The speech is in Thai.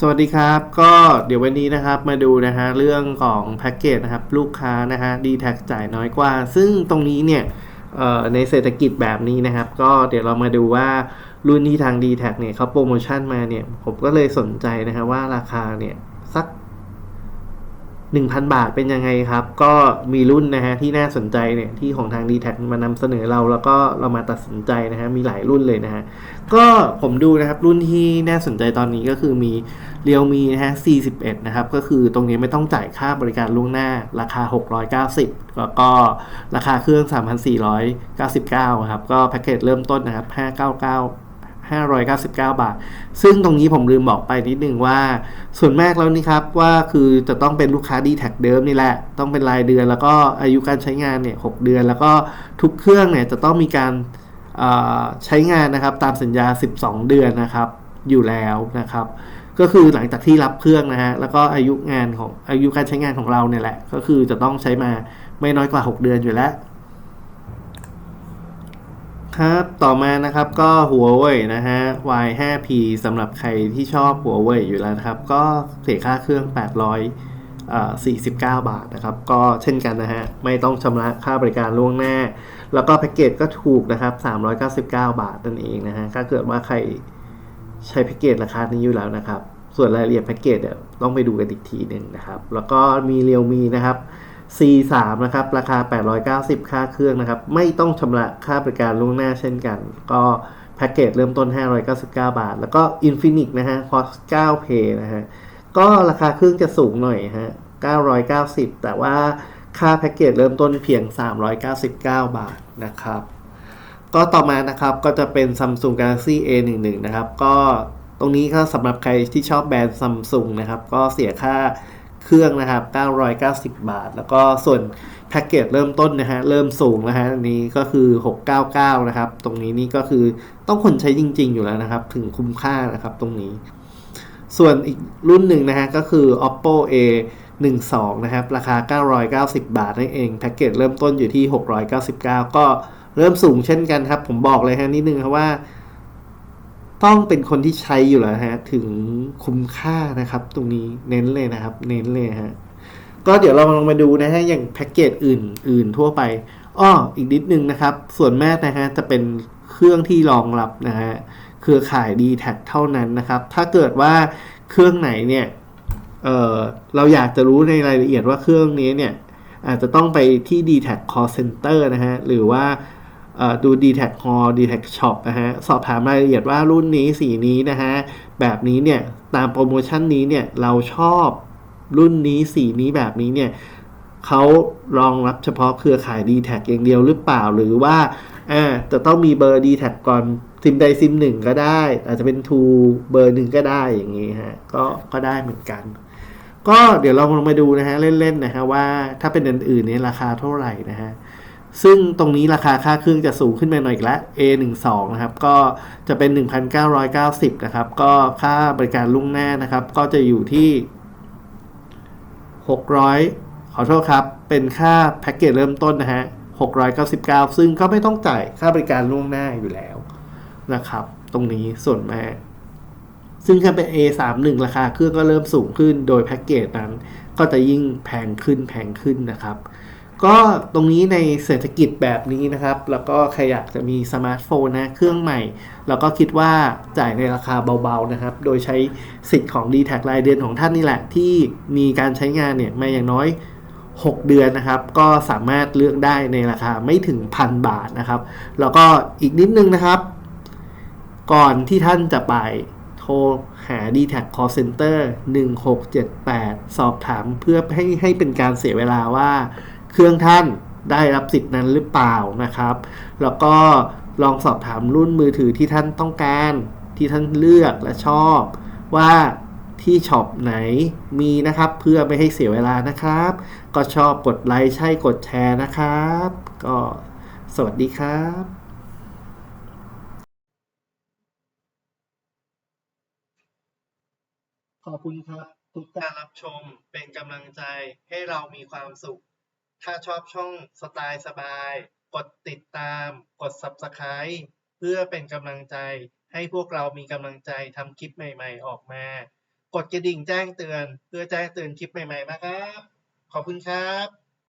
สวัสดีครับ ก็เดี๋ยววันนี้นะครับมาดูนะฮะเรื่องของแพ็กเกจนะครับลูกค้านะฮะดีแท็จ่ายน้อยกว่า ซึ่งตรงนี้เนี่ยเอ่อในเศรษฐกิจแบบนี้นะครับ ก็เดี๋ยวเรามาดูว่ารุ่นที่ทาง d t แทเนี่ยเขาโปรโมชั่นมาเนี่ย ผมก็เลยสนใจนะฮะว่าราคาเนี่ย สัก 1,000 บาทเป็นยังไงครับ ก็มีรุ่นนะฮะที่น่าสนใจเนี่ยที่ของทาง d t แทมานำเสนอเราแล้วก็เรามาตัดสินใจนะฮะมีหลายรุ่นเลยนะฮะก็ผมดูนะครับรุ่นที่น่าสนใจตอนนี้ก็คือมี Realme นะฮะ41 นะครับ ก็คือตรงนี้ไม่ต้องจ่ายค่าบริการล่วงหน้าราคา 690 แล้วก็ราคาเครื่อง 3,499 ครับ ก็แพ็กเกจเริ่มต้นนะครับ 599 599 บาท ซึ่งตรงนี้ผมลืมบอกไปนิดนึงว่า ส่วนมากแล้วนี่ครับว่าคือจะต้องเป็นลูกค้า d t แทเดิมนี่แหละ ต้องเป็นรายเดือน แล้วก็อายุการใช้งานเนี่ย6เดือน แล้วก็ทุกเครื่องเนี่ยจะต้องมีการใช้งานนะครับตามสัญญา 12 เดือนนะครับอยู่แล้วนะครับก็คือหลังจากที่รับเครื่องนะฮะ แล้วก็อายุงานของอายุการใช้งานของเราเนี่ยแหละ ก็คือจะต้องใช้มาไม่น้อยกว่า 6 เดือนอยู่แล้ว ครับ ต่อมานะครับก็หัวเว่ยนะฮะ Y5P สำหรับใครที่ชอบหัวเว่ยอยู่แล้วนะครับ ก็เสียค่าเครื่อง 849 บาทนะครับ ก็เช่นกันนะฮะ ไม่ต้องชำระค่าบริการล่วงหน้า แล้วก็แพ็กเกจก็ถูกนะครับ 399 บาทนั่นเองนะฮะถ้าเกิดว่าใครใช้แพ็กเกจราคานี้อยู่แล้วนะครับ ส่วนรายละเอียดแพ็กเกจเดี๋ยวต้องไปดูกันอีกทีหนึ่งนะครับ แล้วก็มีเรียวมีนะครับ C3 นะครับ ราคา 890 ค่าเครื่องนะครับ ไม่ต้องชำระค่าบริการล่วงหน้าเช่นกัน ก็แพ็กเกจเริ่มต้น 599 บาท แล้วก็ Infinix นะฮะ Cost 9 Pay นะฮะ ก็ราคาเครื่องจะสูงหน่อยฮะ 990 แต่ว่าค่าแพ็กเกจเริ่มต้นเพียง 399 บาทนะครับ ก็ต่อมานะครับก็จะเป็น Samsung Galaxy A11 นะครับ ก็ตรงนี้ก็สำหรับใครที่ชอบแบรนด์ Samsung นะครับ ก็เสียค่า เครื่องนะครับ 990 บาท แล้วก็ส่วนแพ็กเกจเริ่มต้นนะฮะ เริ่มสูงนะฮะอันนี้ก็คือ 699 นะครับ ตรงนี้นี่ก็คือต้องคนใช้จริง ๆ อยู่แล้วนะครับ ถึงคุ้มค่านะครับตรงนี้ ส่วนอีกรุ่นหนึ่งนะฮะก็คือ oppo a 1 2 นะครับ ราคา 990 บาทนั่นเอง แพ็กเกจเริ่มต้นอยู่ที่ 699 ก็เริ่มสูงเช่นกันครับ ผมบอกเลยฮะนิดนึงครับว่า ต้องเป็นคนที่ใช้อยู่แล้วฮะ ถึงคุ้มค่านะครับ ตรงนี้เน้นเลยนะครับ เน้นเลยฮะ ก็เดี๋ยวเราลองมาดูนะฮะ อย่างแพ็กเกจอื่นอื่นทั่วไปอ้ออีกนิดนึงนะครับ ส่วนแม่นะฮะ จะเป็นเครื่องที่รองรับนะฮะ เครือข่าย d t แทเท่านั้นนะครับ ถ้าเกิดว่าเครื่องไหนเนี่ยเออเราอยากจะรู้ในรายละเอียดว่าเครื่องนี้เนี่ยอาจจะต้องไปที่ d t แท Call Center นะฮะ หรือว่า ดู d t แท Hall d t แท Shop นะฮะ สอบถามรายละเอียดว่ารุ่นนี้สีนี้นะฮะ แบบนี้เนี่ย ตามโปรโมชั่นนี้เนี่ย เราชอบรุ่นนี้สีนี้แบบนี้เนี่ยเขารองรับเฉพาะเครือข่าย d t แทอย่างเดียวหรือเปล่าหรือว่าอ่าจะต้องมีเบอร์ d t แทก่อนซิมใดซิมหนึ่งก็ได้ อาจจะเป็นทูเบอร์หนึ่งก็ได้อย่างงี้ฮะก็ก็ได้เหมือนกัน ก็เดี๋ยวเราลองมาดูนะฮะ เล่นๆนะฮะว่าถ้าเป็นอันอื่นเนี่ยราคาเท่าไหร่นะฮะ ซึ่งตรงนี้ราคาค่าเครื่องจะสูงขึ้นมาหน่อยอีกแล้ว A12 นะครับ ก็จะเป็น 1,990 นะครับ ก็ค่าบริการล่วงหน้านะครับ ก็จะอยู่ที่ 600 ขอโทษครับ เป็นค่าแพ็กเกจเริ่มต้นนะฮะ 699 ซึ่งก็ไม่ต้องจ่ายค่าบริการล่วงหน้าอยู่แล้วนะครับ ตรงนี้ส่วนแม่ซึ่งถ้าเป็น A31 ราคาเครื่องก็เริ่มสูงขึ้น โดยแพ็กเกจนั้น ก็จะยิ่งแพงขึ้นแพงขึ้นนะครับ ก็ตรงนี้ในเศรษฐกิจแบบนี้นะครับ แล้วก็ใครอยากจะมีสมาร์ทโฟนนะเครื่องใหม่ แล้วก็คิดว่าจ่ายในราคาเบาๆนะครับ โดยใช้สิทธิ์ของ d t แทรายเดือนของท่านนี่แหละ ที่มีการใช้งานเนี่ยมาอย่างน้อย 6 เดือนนะครับ ก็สามารถเลือกได้ในราคาไม่ถึงพันบาทนะครับ แล้วก็อีกนิดนึงนะครับ ก่อนที่ท่านจะไปโทรหา d t แท Call Center 1678 สอบถามเพื่อให้ให้เป็นการเสียเวลาว่า เครื่องท่านได้รับสิทธิ์นั้นหรือเปล่านะครับ แล้วก็ลองสอบถามรุ่นมือถือที่ท่านต้องการ ที่ท่านเลือกและชอบ ว่าที่ช็อปไหนมีนะครับ เพื่อไม่ให้เสียเวลานะครับ ก็ชอบกดไลค์ใช่กดแชร์นะครับ ก็สวัสดีครับขอบคุณครับ ทุกการรับชมเป็นกำลังใจให้เรามีความสุข ถ้าชอบช่องสไตล์สบาย กดติดตาม กด Subscribe เพื่อเป็นกำลังใจให้พวกเรามีกำลังใจทำคลิปใหม่ๆออกมากกดกระดิ่งแจ้งเตือน เพื่อแจ้งเตือนคลิปใหม่ๆมาครับ ขอบคุณครับ